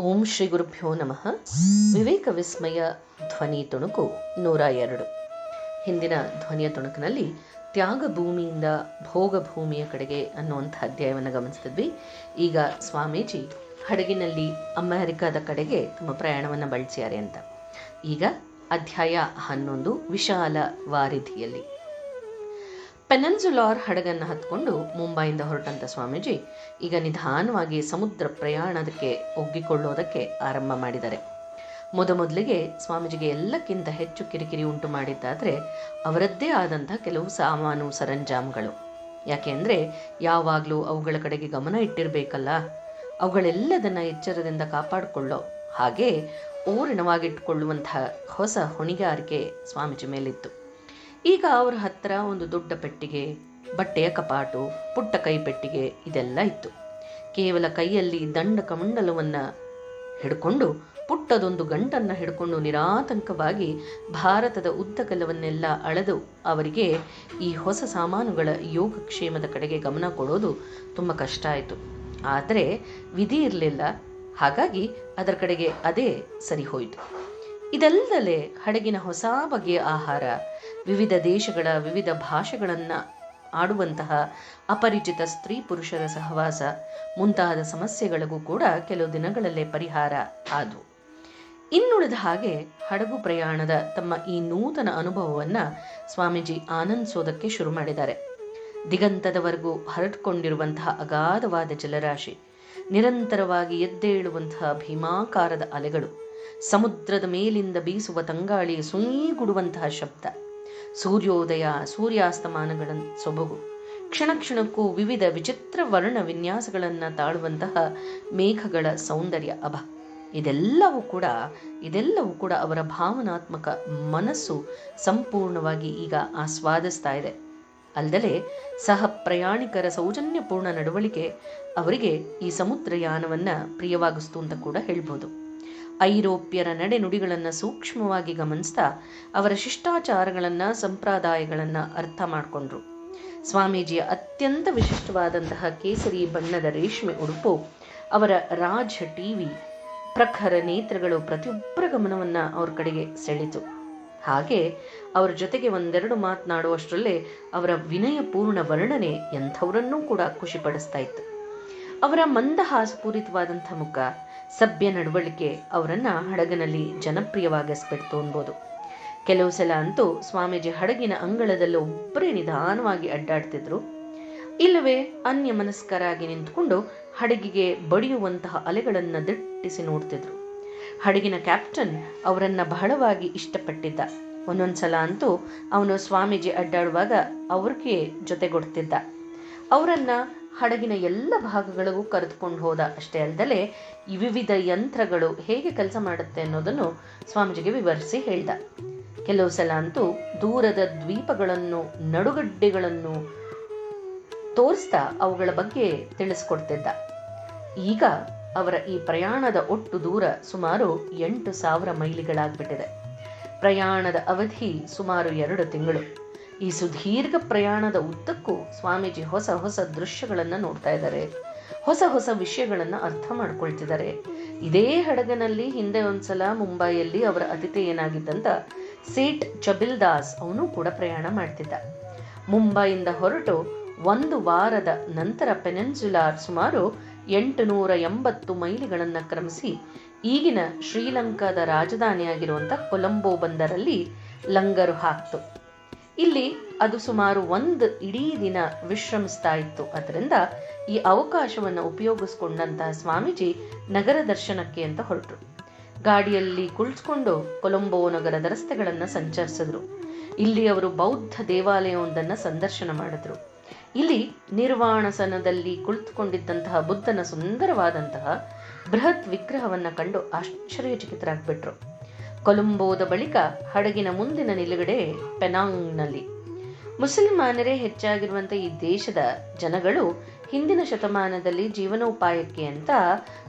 ಓಂ ಶ್ರೀ ಗುರುಭ್ಯೋ ನಮಃ. ವಿವೇಕ ವಿಸ್ಮಯ ಧ್ವನಿ ತುಣುಕು ನೂರ ಎರಡು. ಹಿಂದಿನ ಧ್ವನಿಯ ತುಣುಕಿನಲ್ಲಿ ತ್ಯಾಗ ಭೂಮಿಯಿಂದ ಭೋಗ ಭೂಮಿಯ ಕಡೆಗೆ ಅನ್ನುವಂಥ ಅಧ್ಯಾಯವನ್ನು ಗಮನಿಸಿದ್ವಿ. ಈಗ ಸ್ವಾಮೀಜಿ ಹಡಗಿನಲ್ಲಿ ಅಮೆರಿಕದ ಕಡೆಗೆ ತಮ್ಮ ಪ್ರಯಾಣವನ್ನು ಬಳಸ್ಯಾರೆ ಅಂತ. ಈಗ ಅಧ್ಯಾಯ ಹನ್ನೊಂದು ವಿಶಾಲ ವಾರಿಧಿಯಲ್ಲಿ ಪೆನನ್ಸುಲಾರ್ ಹಡಗನ್ನು ಹತ್ಕೊಂಡು ಮುಂಬೈಯಿಂದ ಹೊರಟಂತ ಸ್ವಾಮೀಜಿ, ಈಗ ನಿಧಾನವಾಗಿ ಸಮುದ್ರ ಪ್ರಯಾಣದಕ್ಕೆ ಒಗ್ಗಿಕೊಳ್ಳೋದಕ್ಕೆ ಆರಂಭ ಮಾಡಿದ್ದಾರೆ. ಮೊದಮೊದಲಿಗೆ ಸ್ವಾಮೀಜಿಗೆ ಎಲ್ಲಕ್ಕಿಂತ ಹೆಚ್ಚು ಕಿರಿಕಿರಿ ಉಂಟು ಮಾಡಿದ್ದಾದರೆ ಅವರದ್ದೇ ಆದಂಥ ಕೆಲವು ಸಾಮಾನು ಸರಂಜಾಮುಗಳು. ಯಾಕೆಂದರೆ ಯಾವಾಗಲೂ ಅವುಗಳ ಕಡೆಗೆ ಗಮನ ಇಟ್ಟಿರಬೇಕಲ್ಲ, ಅವುಗಳೆಲ್ಲದನ್ನು ಎಚ್ಚರದಿಂದ ಕಾಪಾಡಿಕೊಳ್ಳೋ ಹಾಗೆ ಓರಣವಾಗಿಟ್ಟುಕೊಳ್ಳುವಂತಹ ಹೊಸ ಹೊಣೆಗಾರಿಕೆ ಸ್ವಾಮೀಜಿ ಮೇಲಿತ್ತು. ಈಗ ಅವರ ಹತ್ತಿರ ಒಂದು ದೊಡ್ಡ ಪೆಟ್ಟಿಗೆ, ಬಟ್ಟೆಯ ಕಪಾಟು, ಪುಟ್ಟ ಕೈಪೆಟ್ಟಿಗೆ ಇದೆಲ್ಲ ಇತ್ತು. ಕೇವಲ ಕೈಯಲ್ಲಿ ದಂಡ ಕಮಂಡಲವನ್ನು ಹಿಡ್ಕೊಂಡು, ಪುಟ್ಟದೊಂದು ಗಂಟನ್ನು ಹಿಡ್ಕೊಂಡು ನಿರಾತಂಕವಾಗಿ ಭಾರತದ ಉದ್ದಗಲವನ್ನೆಲ್ಲ ಅಳೆದು ಅವರಿಗೆ ಈ ಹೊಸ ಸಾಮಾನುಗಳ ಯೋಗಕ್ಷೇಮದ ಕಡೆಗೆ ಗಮನ ಕೊಡೋದು ತುಂಬ ಕಷ್ಟ ಆಯಿತು. ಆದರೆ ವಿಧಿ ಇರಲಿಲ್ಲ. ಹಾಗಾಗಿ ಅದರ ಕಡೆಗೆ ಅದೇ ಸರಿ ಹೋಯಿತು. ಇದಲ್ಲದೆ ಹಡಗಿನ ಹೊಸ ಬಗೆಯ ಆಹಾರ ವಿವಿಧ ದೇಶಗಳ ವಿವಿಧ ಭಾಷೆಗಳನ್ನು ಆಡುವಂತಹ ಅಪರಿಚಿತ ಸ್ತ್ರೀ ಪುರುಷರ ಸಹವಾಸ ಮುಂತಾದ ಸಮಸ್ಯೆಗಳಿಗೂ ಕೂಡ ಕೆಲವು ದಿನಗಳಲ್ಲೇ ಪರಿಹಾರ ಆದವು ಇನ್ನುಳಿದ ಹಾಗೆ ಹಡಗು ಪ್ರಯಾಣದ ತಮ್ಮ ಈ ನೂತನ ಅನುಭವವನ್ನು ಸ್ವಾಮೀಜಿ ಆನಂದಿಸೋದಕ್ಕೆ ಶುರು ಮಾಡಿದ್ದಾರೆ. ದಿಗಂತದವರೆಗೂ ಹರಡ್ಕೊಂಡಿರುವಂತಹ ಅಗಾಧವಾದ ಜಲರಾಶಿ, ನಿರಂತರವಾಗಿ ಎದ್ದೇಳುವಂತಹ ಭೀಮಾಕಾರದ ಅಲೆಗಳು, ಸಮುದ್ರದ ಮೇಲಿಂದ ಬೀಸುವ ತಂಗಾಳಿ ಸುಂಗಿಗುಡುವಂತಹ ಶಬ್ದ ಸೂರ್ಯೋದಯ ಸೂರ್ಯಾಸ್ತಮಾನಗಳ ಸೊಬಗು. ಕ್ಷಣ ಕ್ಷಣಕ್ಕೂ ವಿವಿಧ ವಿಚಿತ್ರ ವರ್ಣ ವಿನ್ಯಾಸಗಳನ್ನು ತಾಳುವಂತಹ ಮೇಘಗಳ ಸೌಂದರ್ಯ ಅಭ. ಇದೆಲ್ಲವೂ ಕೂಡ ಇದೆಲ್ಲವೂ ಕೂಡ ಅವರ ಭಾವನಾತ್ಮಕ ಮನಸ್ಸು ಸಂಪೂರ್ಣವಾಗಿ ಈಗ ಆಸ್ವಾದಿಸ್ತಾ ಇದೆ. ಅಲ್ಲದೆ ಸಹ ಪ್ರಯಾಣಿಕರ ಸೌಜನ್ಯಪೂರ್ಣ ನಡವಳಿಕೆ ಅವರಿಗೆ ಈ ಸಮುದ್ರಯಾನವನ್ನು ಪ್ರಿಯವಾಗಿಸ್ತು ಅಂತ ಕೂಡ ಹೇಳ್ಬೋದು. ಐರೋಪ್ಯರ ನಡೆನುಡಿಗಳನ್ನು ಸೂಕ್ಷ್ಮವಾಗಿ ಗಮನಿಸ್ತಾ ಅವರ ಶಿಷ್ಟಾಚಾರಗಳನ್ನು, ಸಂಪ್ರದಾಯಗಳನ್ನು ಅರ್ಥ ಮಾಡಿಕೊಂಡ್ರು. ಸ್ವಾಮೀಜಿಯ ಅತ್ಯಂತ ವಿಶಿಷ್ಟವಾದಂತಹ ಕೇಸರಿ ಬಣ್ಣದ ರೇಷ್ಮೆ ಉಡುಪು, ಅವರ ರಾಜ ಟಿವಿ ಪ್ರಖರ ನೇತ್ರಗಳು ಪ್ರತಿಯೊಬ್ಬರ ಗಮನವನ್ನು ಅವ್ರ ಕಡೆಗೆ ಸೆಳೆತು. ಹಾಗೆ ಅವರ ಜೊತೆಗೆ ಒಂದೆರಡು ಮಾತನಾಡುವಷ್ಟರಲ್ಲೇ ಅವರ ವಿನಯಪೂರ್ಣ ವರ್ಣನೆ ಎಂಥವರನ್ನೂ ಕೂಡ ಖುಷಿಪಡಿಸ್ತಾ ಇತ್ತು. ಅವರ ಮಂದಹಾಸಪೂರಿತವಾದಂಥ ಮುಖ, ಸಭ್ಯ ನಡವಳಿಕೆ ಅವರನ್ನು ಹಡಗನಲ್ಲಿ ಜನಪ್ರಿಯವಾಗಿಸ್ಬಿಡ್ತು ಅನ್ಬೋದು. ಕೆಲವು ಸಲ ಅಂತೂ ಸ್ವಾಮೀಜಿ ಹಡಗಿನ ಅಂಗಳದಲ್ಲಿ ಒಬ್ಬರೇ ನಿಧಾನವಾಗಿ ಅಡ್ಡಾಡ್ತಿದ್ರು. ಇಲ್ಲವೇ ಅನ್ಯ ಮನಸ್ಕರಾಗಿ ನಿಂತ್ಕೊಂಡು ಹಡಗಿಗೆ ಬಡಿಯುವಂತಹ ಅಲೆಗಳನ್ನು ದಿಟ್ಟಿಸಿ ನೋಡ್ತಿದ್ರು. ಹಡಗಿನ ಕ್ಯಾಪ್ಟನ್ ಅವರನ್ನ ಬಹಳವಾಗಿ ಇಷ್ಟಪಟ್ಟಿದ್ದ. ಒಂದೊಂದ್ಸಲ ಅಂತೂ ಅವನು ಸ್ವಾಮೀಜಿ ಅಡ್ಡಾಡುವಾಗ ಅವ್ರಿಗೆ ಜೊತೆಗೊಡ್ತಿದ್ದ. ಅವರನ್ನ ಹಡಗಿನ ಎಲ್ಲ ಭಾಗಗಳಿಗೂ ಕರೆದುಕೊಂಡು ಹೋದ ಅಷ್ಟೇ ಅಲ್ಲದೆ ವಿವಿಧ ಯಂತ್ರಗಳು ಹೇಗೆ ಕೆಲಸ ಮಾಡುತ್ತೆ ಅನ್ನೋದನ್ನು ಸ್ವಾಮೀಜಿಗೆ ವಿವರಿಸಿ ಹೇಳ್ದ. ಕೆಲವು ಸಲ ಅಂತೂ ದೂರದ ದ್ವೀಪಗಳನ್ನು, ನಡುಗಡ್ಡೆಗಳನ್ನು ತೋರಿಸ್ತಾ ಅವುಗಳ ಬಗ್ಗೆ ತಿಳಿಸ್ಕೊಡ್ತಿದ್ದ. ಈಗ ಅವರ ಈ ಪ್ರಯಾಣದ ಒಟ್ಟು ದೂರ ಸುಮಾರು ಎಂಟು ಸಾವಿರ ಮೈಲಿಗಳಾಗ್ಬಿಟ್ಟಿದೆ. ಪ್ರಯಾಣದ ಅವಧಿ ಸುಮಾರು ಎರಡು ತಿಂಗಳು. ಈ ಸುದೀರ್ಘ ಪ್ರಯಾಣದ ಉದ್ದಕ್ಕೂ ಸ್ವಾಮೀಜಿ ಹೊಸ ಹೊಸ ದೃಶ್ಯಗಳನ್ನು ನೋಡ್ತಾ ಇದ್ದಾರೆ. ಹೊಸ ಹೊಸ ವಿಷಯಗಳನ್ನು ಅರ್ಥ ಮಾಡ್ಕೊಳ್ತಿದ್ದಾರೆ. ಇದೇ ಹಡಗನಲ್ಲಿ ಹಿಂದೆ ಒಂದ್ಸಲ ಮುಂಬೈಯಲ್ಲಿ ಅವರ ಅತಿಥಿ ಏನಾಗಿದ್ದಂತ ಸೇಠ್ ಜಬಿಲ್ ದಾಸ್ ಅವನು ಕೂಡ ಪ್ರಯಾಣ ಮಾಡ್ತಿದ್ದ. ಮುಂಬೈಯಿಂದ ಹೊರಟು ಒಂದು ವಾರದ ನಂತರ ಪೆನೆನ್ಸುಲಾರ್ ಸುಮಾರು ಎಂಟು ನೂರ ಎಂಬತ್ತು ಮೈಲಿಗಳನ್ನು ಕ್ರಮಿಸಿ ಈಗಿನ ಶ್ರೀಲಂಕಾದ ರಾಜಧಾನಿಯಾಗಿರುವಂಥ ಕೊಲಂಬೋ ಬಂದರಲ್ಲಿ ಲಂಗರು ಹಾಕ್ತು. ಇಲ್ಲಿ ಅದು ಸುಮಾರು ಒಂದು ಇಡೀ ದಿನ ವಿಶ್ರಮಿಸ್ತಾ ಇತ್ತು. ಅದರಿಂದ ಈ ಅವಕಾಶವನ್ನು ಉಪಯೋಗಿಸ್ಕೊಂಡಂತಹ ಸ್ವಾಮೀಜಿ ನಗರ ದರ್ಶನಕ್ಕೆ ಅಂತ ಹೊರಟರು. ಗಾಡಿಯಲ್ಲಿ ಕುಳಿಸ್ಕೊಂಡು ಕೊಲಂಬೋ ನಗರದ ರಸ್ತೆಗಳನ್ನು ಸಂಚರಿಸಿದ್ರು. ಇಲ್ಲಿ ಅವರು ಬೌದ್ಧ ದೇವಾಲಯವೊಂದನ್ನು ಸಂದರ್ಶನ ಮಾಡಿದ್ರು. ಇಲ್ಲಿ ನಿರ್ವಾಣಸನದಲ್ಲಿ ಕುಳಿತುಕೊಂಡಿದ್ದಂತಹ ಬುದ್ಧನ ಸುಂದರವಾದಂತಹ ಬೃಹತ್ ವಿಗ್ರಹವನ್ನ ಕಂಡು ಆಶ್ಚರ್ಯಚಕಿತರಾಗ್ಬಿಟ್ರು. ಕೊಲಂಬೋದ ಬಳಿಕ ಹಡಗಿನ ಮುಂದಿನ ನಿಲುಗಡೆ ಪೆನಾಂಗ್ನಲ್ಲಿ. ಮುಸಲ್ಮಾನರೇ ಹೆಚ್ಚಾಗಿರುವಂಥ ಈ ದೇಶದ ಜನಗಳು ಹಿಂದಿನ ಶತಮಾನದಲ್ಲಿ ಜೀವನೋಪಾಯಕ್ಕೆ ಅಂತ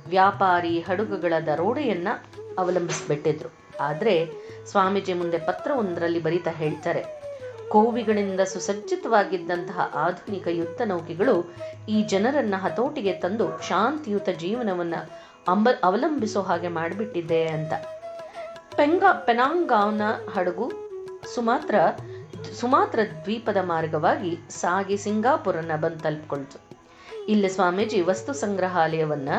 ವ್ಯಾಪಾರಿ ಹಡಗುಗಳ ದರೋಡೆಯನ್ನ ಅವಲಂಬಿಸಿಬಿಟ್ಟಿದ್ರು. ಆದರೆ ಸ್ವಾಮೀಜಿ ಮುಂದೆ ಪತ್ರವೊಂದರಲ್ಲಿ ಬರಿತಾ ಹೇಳ್ತಾರೆ, ಕೋವಿಗಳಿಂದ ಸುಸಜ್ಜಿತವಾಗಿದ್ದಂತಹ ಆಧುನಿಕ ಯುದ್ಧ ನೌಕೆಗಳು ಈ ಜನರನ್ನ ಹತೋಟಿಗೆ ತಂದು ಶಾಂತಿಯುತ ಜೀವನವನ್ನ ಅಂಬ, ಅವಲಂಬಿಸೋ ಹಾಗೆ ಮಾಡಿಬಿಟ್ಟಿದೆ ಅಂತ. ಪೆಂಗ, ಪೆನಾಂಗಾವ್ನ ಹಡಗು ಸುಮಾತ್ರ ಸುಮಾತ್ರ ದ್ವೀಪದ ಮಾರ್ಗವಾಗಿ ಸಾಗಿ ಸಿಂಗಾಪುರನ ಬಂದು ತಲುಪಿಕೊಳ್ತು. ಇಲ್ಲಿ ಸ್ವಾಮೀಜಿ ವಸ್ತು ಸಂಗ್ರಹಾಲಯವನ್ನ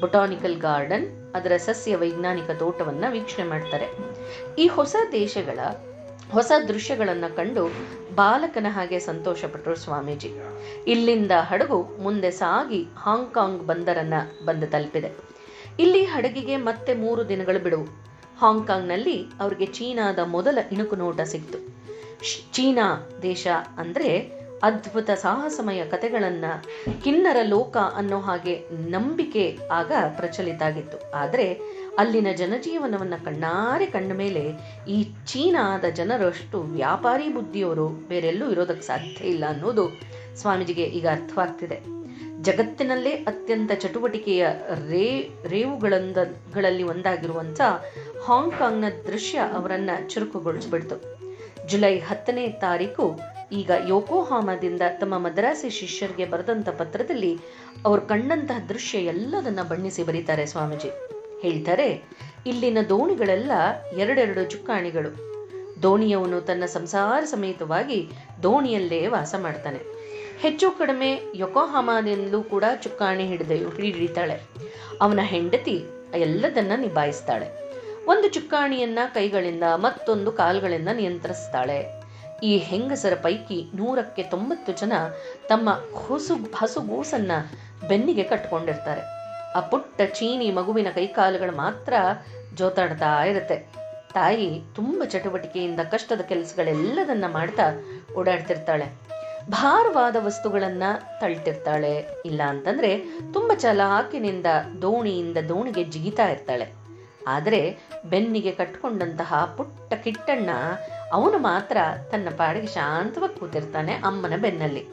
ಬೊಟಾನಿಕಲ್ ಗಾರ್ಡನ್, ಅದರ ಸಸ್ಯ ವೈಜ್ಞಾನಿಕ ತೋಟವನ್ನ ವೀಕ್ಷಣೆ ಮಾಡ್ತಾರೆ. ಈ ಹೊಸ ದೇಶಗಳ, ಹೊಸ ದೃಶ್ಯಗಳನ್ನ ಕಂಡು ಬಾಲಕನ ಹಾಗೆ ಸಂತೋಷಪಟ್ಟರು ಸ್ವಾಮೀಜಿ. ಇಲ್ಲಿಂದ ಹಡಗು ಮುಂದೆ ಸಾಗಿ ಹಾಂಗ್ಕಾಂಗ್ ಬಂದರನ್ನ ಬಂದು ತಲುಪಿದೆ. ಇಲ್ಲಿ ಹಡಗಿಗೆ ಮತ್ತೆ ಮೂರು ದಿನಗಳು ಬಿಡುವು. ಹಾಂಗ್ಕಾಂಗ್ನಲ್ಲಿ ಅವರಿಗೆ ಚೀನಾದ ಮೊದಲ ಇಣುಕು ನೋಟ ಸಿಕ್ತು. ಚೀನಾ ದೇಶ ಅಂದರೆ ಅದ್ಭುತ ಸಾಹಸಮಯ ಕಥೆಗಳನ್ನು ಕಿನ್ನರ ಲೋಕ ಅನ್ನೋ ಹಾಗೆ ನಂಬಿಕೆ ಆಗ ಪ್ರಚಲಿತ ಆಗಿತ್ತು ಆದರೆ ಅಲ್ಲಿನ ಜನಜೀವನವನ್ನ ಕಣ್ಣಾರೆ ಕಂಡ ಮೇಲೆ ಈ ಚೀನಾದ ಜನರಷ್ಟು ವ್ಯಾಪಾರಿ ಬುದ್ಧಿಯವರು ಬೇರೆಲ್ಲೂ ಇರೋದಕ್ಕೆ ಸಾಧ್ಯ ಇಲ್ಲ ಅನ್ನೋದು ಸ್ವಾಮೀಜಿಗೆ ಈಗ ಅರ್ಥವಾಗ್ತಿದೆ. ಜಗತ್ತಿನಲ್ಲೇ ಅತ್ಯಂತ ಚಟುವಟಿಕೆಯ ರೇ, ರೇವುಗಳಂದಗಳಲ್ಲಿ ಒಂದಾಗಿರುವಂಥ ಹಾಂಗ್ಕಾಂಗ್ನ ದೃಶ್ಯ ಅವರನ್ನು ಚುರುಕುಗೊಳಿಸ್ಬಿಡ್ತು. ಜುಲೈ ಹತ್ತನೇ ತಾರೀಕು ಈಗ ಯೋಕೋಹಾಮದಿಂದ ತಮ್ಮ ಮದ್ರಾಸಿ ಶಿಷ್ಯರಿಗೆ ಬರೆದಂಥ ಪತ್ರದಲ್ಲಿ ಅವರು ಕಂಡಂತಹ ದೃಶ್ಯ ಎಲ್ಲದನ್ನ ಬಣ್ಣಿಸಿ ಬರೀತಾರೆ ಸ್ವಾಮೀಜಿ. ಹೇಳ್ತಾರೆ, ಇಲ್ಲಿನ ದೋಣಿಗಳೆಲ್ಲ ಎರಡೆರಡು ಚುಕ್ಕಾಣಿಗಳು ದೋಣಿಯವನು ತನ್ನ ಸಂಸಾರ ಸಮೇತವಾಗಿ ದೋಣಿಯಲ್ಲೇ ವಾಸ ಮಾಡ್ತಾನೆ. ಹೆಚ್ಚು ಕಡಿಮೆ ಯೊಕೋಹಾಮಾನೆಲ್ಲೂ ಕೂಡ ಚುಕ್ಕಾಣಿ ಹಿಡಿದ ಹಿಡಿತಾಳೆ ಅವನ ಹೆಂಡತಿ ಎಲ್ಲದನ್ನ ನಿಭಾಯಿಸ್ತಾಳೆ. ಒಂದು ಚುಕ್ಕಾಣಿಯನ್ನ ಕೈಗಳಿಂದ ಮತ್ತೊಂದು ಕಾಲ್ಗಳಿಂದ ನಿಯಂತ್ರಿಸ್ತಾಳೆ. ಈ ಹೆಂಗಸರ ಪೈಕಿ ನೂರಕ್ಕೆ ತೊಂಬತ್ತು ಜನ ತಮ್ಮ ಹೊಸು ಹಸುಗೂಸನ್ನ ಬೆನ್ನಿಗೆ ಕಟ್ಕೊಂಡಿರ್ತಾರೆ. ಆ ಪುಟ್ಟ ಚೀನಿ ಮಗುವಿನ ಕೈಕಾಲುಗಳು ಮಾತ್ರ ಜೋತಾಡ್ತಾ ಇರುತ್ತೆ. ತಾಯಿ ತುಂಬ ಚಟುವಟಿಕೆಯಿಂದ ಕಷ್ಟದ ಕೆಲಸಗಳೆಲ್ಲದನ್ನ ಮಾಡ್ತಾ ಓಡಾಡ್ತಿರ್ತಾಳೆ. ಭಾರವಾದ ವಸ್ತುಗಳನ್ನ ತಳ್ತಿರ್ತಾಳೆ. ಇಲ್ಲ ಅಂತಂದ್ರೆ ತುಂಬ ಚಾಲಾಕಿನಿಂದ ದೋಣಿಯಿಂದ ದೋಣಿಗೆ ಜಿಗಿತಾ ಇರ್ತಾಳೆ. ಆದರೆ ಬೆನ್ನಿಗೆ ಕಟ್ಕೊಂಡಂತಹ ಪುಟ್ಟ ಕಿಟ್ಟಣ್ಣ ಅವನು ಮಾತ್ರ ತನ್ನ ಪಾಡಿಗೆ ಶಾಂತವಾಗಿ ಕೂತಿರ್ತಾನೆ ಅಮ್ಮನ ಬೆನ್ನಲ್ಲಿ.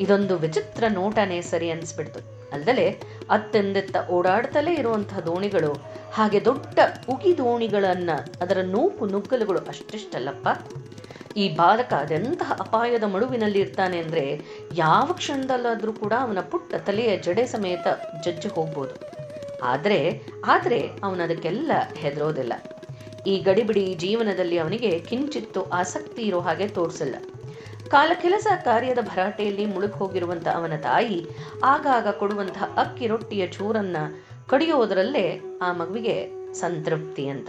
ಇದೊಂದು ವಿಚಿತ್ರ ನೋಟನೇ ಸರಿ ಅನ್ಸ್ಬಿಡ್ತು. ಅಲ್ಲದೆ ಅತ್ತೆಂದೆತ್ತ ಓಡಾಡ್ತಲೇ ಇರುವಂತಹ ದೋಣಿಗಳು, ಹಾಗೆ ದೊಡ್ಡ ಉಗಿ ದೋಣಿಗಳನ್ನ ಅದರ ನೂಕು ನುಗ್ಗಲುಗಳು ಅಷ್ಟಿಷ್ಟಲ್ಲಪ್ಪ. ಈ ಬಾಲಕ ಅದೆಂತಹ ಅಪಾಯದ ಮಡುವಿನಲ್ಲಿ ಇರ್ತಾನೆ ಅಂದ್ರೆ ಯಾವ ಕ್ಷಣದಲ್ಲಾದ್ರೂ ಕೂಡ ಅವನ ಪುಟ್ಟ ತಲೆಯ ಜಡೆ ಸಮೇತ ಜಜ್ಜಿ ಹೋಗ್ಬೋದು. ಆದರೆ ಆದರೆ ಅವನು ಅದಕ್ಕೆಲ್ಲ ಹೆದರೋದಿಲ್ಲ. ಈ ಗಡಿಬಿಡಿ ಜೀವನದಲ್ಲಿ ಅವನಿಗೆ ಕಿಂಚಿತ್ತು ಆಸಕ್ತಿ ಇರೋ ಹಾಗೆ ತೋರಿಸಿಲ್ಲ. ಕಾಲ ಕೆಲಸ ಕಾರ್ಯದ ಭರಾಟೆಯಲ್ಲಿ ಮುಳುಗಿ ಹೋಗಿರುವಂತ ಅವನ ತಾಯಿ ಆಗಾಗ ಕೊಡುವಂತಹ ಅಕ್ಕಿ ರೊಟ್ಟಿಯ ಚೂರನ್ನ ಕಡಿಯೋದರಲ್ಲೇ ಆ ಮಗುವಿಗೆ ಸಂತೃಪ್ತಿ ಅಂತ.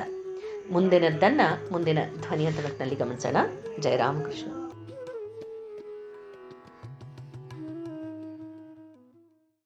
ಮುಂದಿನದ್ದನ್ನ, ಮುಂದಿನ ಧ್ವನಿಯ ತಲಕನಲ್ಲಿ ಗಮನಿಸೋಣ. ಜಯ ರಾಮಕೃಷ್ಣ.